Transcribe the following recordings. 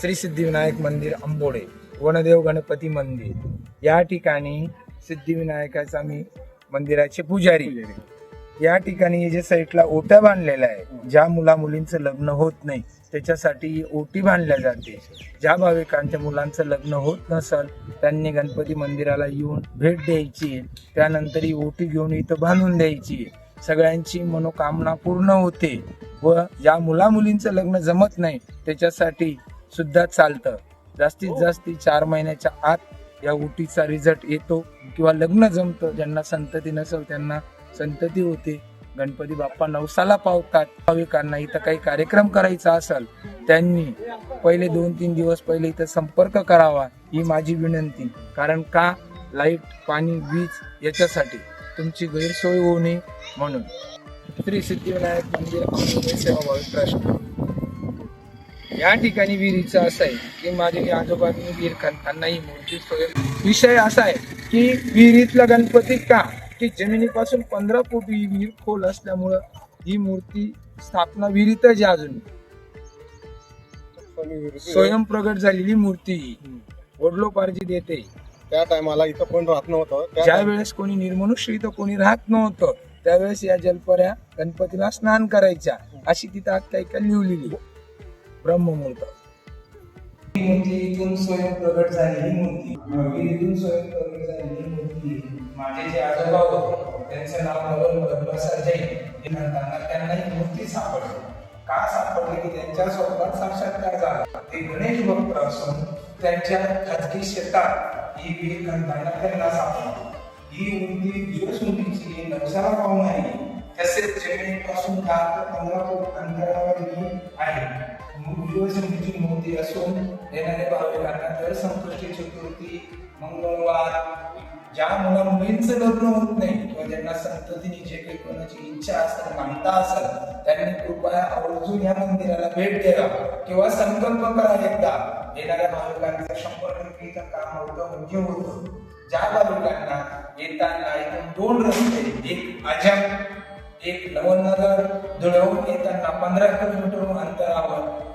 श्री सिद्धिविनायक मंदिर आंबोडे वनदेव गणपती मंदिर. या ठिकाणी सिद्धिविनायकाचा मी मंदिराचे पुजारी. या ठिकाणी जे साईटला ओट्या बांधलेल्या आहे ज्या मुला मुलींचं लग्न होत नाही त्याच्यासाठी ओटी बांधल्या जाते. ज्या भाविकांच्या मुलांचं लग्न होत नसल त्यांनी गणपती मंदिराला येऊन भेट द्यायची. त्यानंतर ही ओटी घेऊन इथं बांधून द्यायची. सगळ्यांची मनोकामना पूर्ण होते व ज्या मुला मुलींचं लग्न जमत नाही त्याच्यासाठी सुद्धा चालतं. जास्तीत जास्त चार महिन्याच्या आत या ओटीचा रिझल्ट येतो किंवा लग्न जमतं. ज्यांना संतती नसेल त्यांना संतती होते. गणपती बाप्पा नवसाला पावतात. भाविकांना इथं काही कार्यक्रम करायचा असेल त्यांनी पहिले दोन तीन दिवस पहिले इथं संपर्क करावा ही माझी विनंती. कारण का? लाइट पाणी वीज याच्यासाठी तुमची गैरसोय होऊ नये म्हणून. श्री सिद्धिविनायक मंदिर सेवाभावी ट्रस्ट. या ठिकाणी विहिरीचं असं आहे की माझे आजोबांनी विहीर खणताना ही मूर्ती विषय असा आहे की विहिरीतला गणपती का? की जमिनीपासून पंधरा फूट ही विहीर खोल असल्यामुळं ही मूर्ती स्थापना विहिरीतच आहे अजून. स्वयं प्रगट झालेली मूर्ती ही. वडलोपार्जित येते. त्या टायमाला इथं कोण राहत नव्हतं. ज्या वेळेस कोणी निर्मनुष्य इथं कोणी राहत नव्हतं त्यावेळेस या जलपऱ्या गणपतीला स्नान करायच्या अशी तिथं आख्यायिका लिहिलेली ब्रह्ममुहूर्त. ही मूर्ती इथून स्वयं प्रगट झालेली मूर्ती. विहिरीतून स्वयं प्रगट झालेली मूर्ती. माझे जे आजोबा होते त्यांचं नाव नवल जैन. म्हणताना त्यांना ही मूर्ती सापडली. का सापडली? की त्यांच्या स्वप्नात साक्षात्कार झाला. ते गणेश भक्त असून त्यांच्या खाजगी शेतात ही विहीर खणताना त्यांना सापडली. ही मूर्ती दिवस मुलीची नवसाला पाहून आहे तसेच जमिनीपासून दहा ते पंधरा फूट अंतरावर ही आहे. दिवसमुखीची मोदी असून येणाऱ्या भाविकांना दर संकष्टी चतुर्थी मंगळवार ज्या मुला मुलींचं लग्न होत नाही किंवा ज्यांना संततीने जे काही कोणाची इच्छा असेल मानता असेल त्यांनी कृपया आवर्जून या मंदिराला भेट द्यावा. किंवा संकल्प करा एकदा येणाऱ्या भाविकांचं शंभर टक्के काम होतं म्हणजे होतं. ज्या भाविकांना येताना एकदम दोन रस्ते एक अजब एक नवनगर धुळवून येताना पंधरा किलोमीटर अंतरावर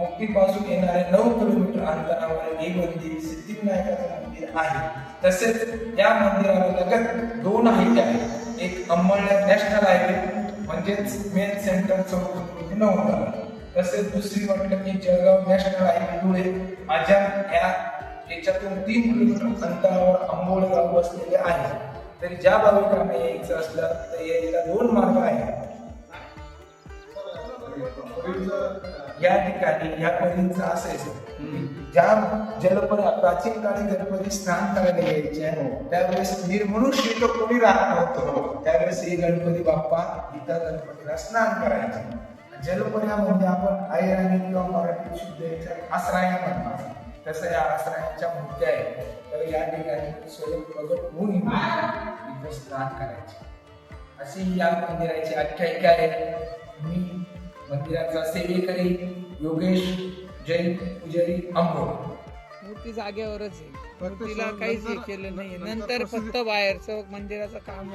मुक्तीपासून येणाऱ्या नऊ किलोमीटर अंतरावर हे मंदिर सिद्धिविनायकाचं मंदिर आहे. तसेच या मंदिराला लगत दोन हायवे आहेत. एक अंमळनेर नॅशनल हायवे म्हणजेच मेन सेंटर चौक नऊ तसेच दुसरी म्हटलं की जळगाव नॅशनल हायवे धुळे माझ्या या याच्यातून तीन किलोमीटर अंतरावर आंबोळे गाव वसलेले आहे. तरी ज्या भाविकांना यायचं असलं तर यायला दोन मार्ग आहेत. या ठिकाणी या परींचं असायचं. ज्या जलपऱ्या प्राचीन काळी गणपती स्नान करायला यायचे त्यावेळेस निर्मनुष्य इथं कोणी राहत नव्हतं. त्यावेळेस हे गणपती बाप्पा इथं गणपतीला स्नान करायचे. जलपर्यामध्ये आपण ऐराणी किंवा मराठी शुद्ध याच्या आश्रया म्हणतात तसं या आश्रयांच्या मूर्त्या आहेत. तर या ठिकाणी स्वयं प्रगट होऊन इथं स्नान करायचे. अशी या मंदिराची आख्यायिका आहे. मी मंदिराचा सेवेकरी योगेश जैन पुजारी आंबोड मूर्ती जागेवरच आहे. मूर्तीला काहीच हे केलं नाही नंतर फक्त बाहेरचं मंदिराचं काम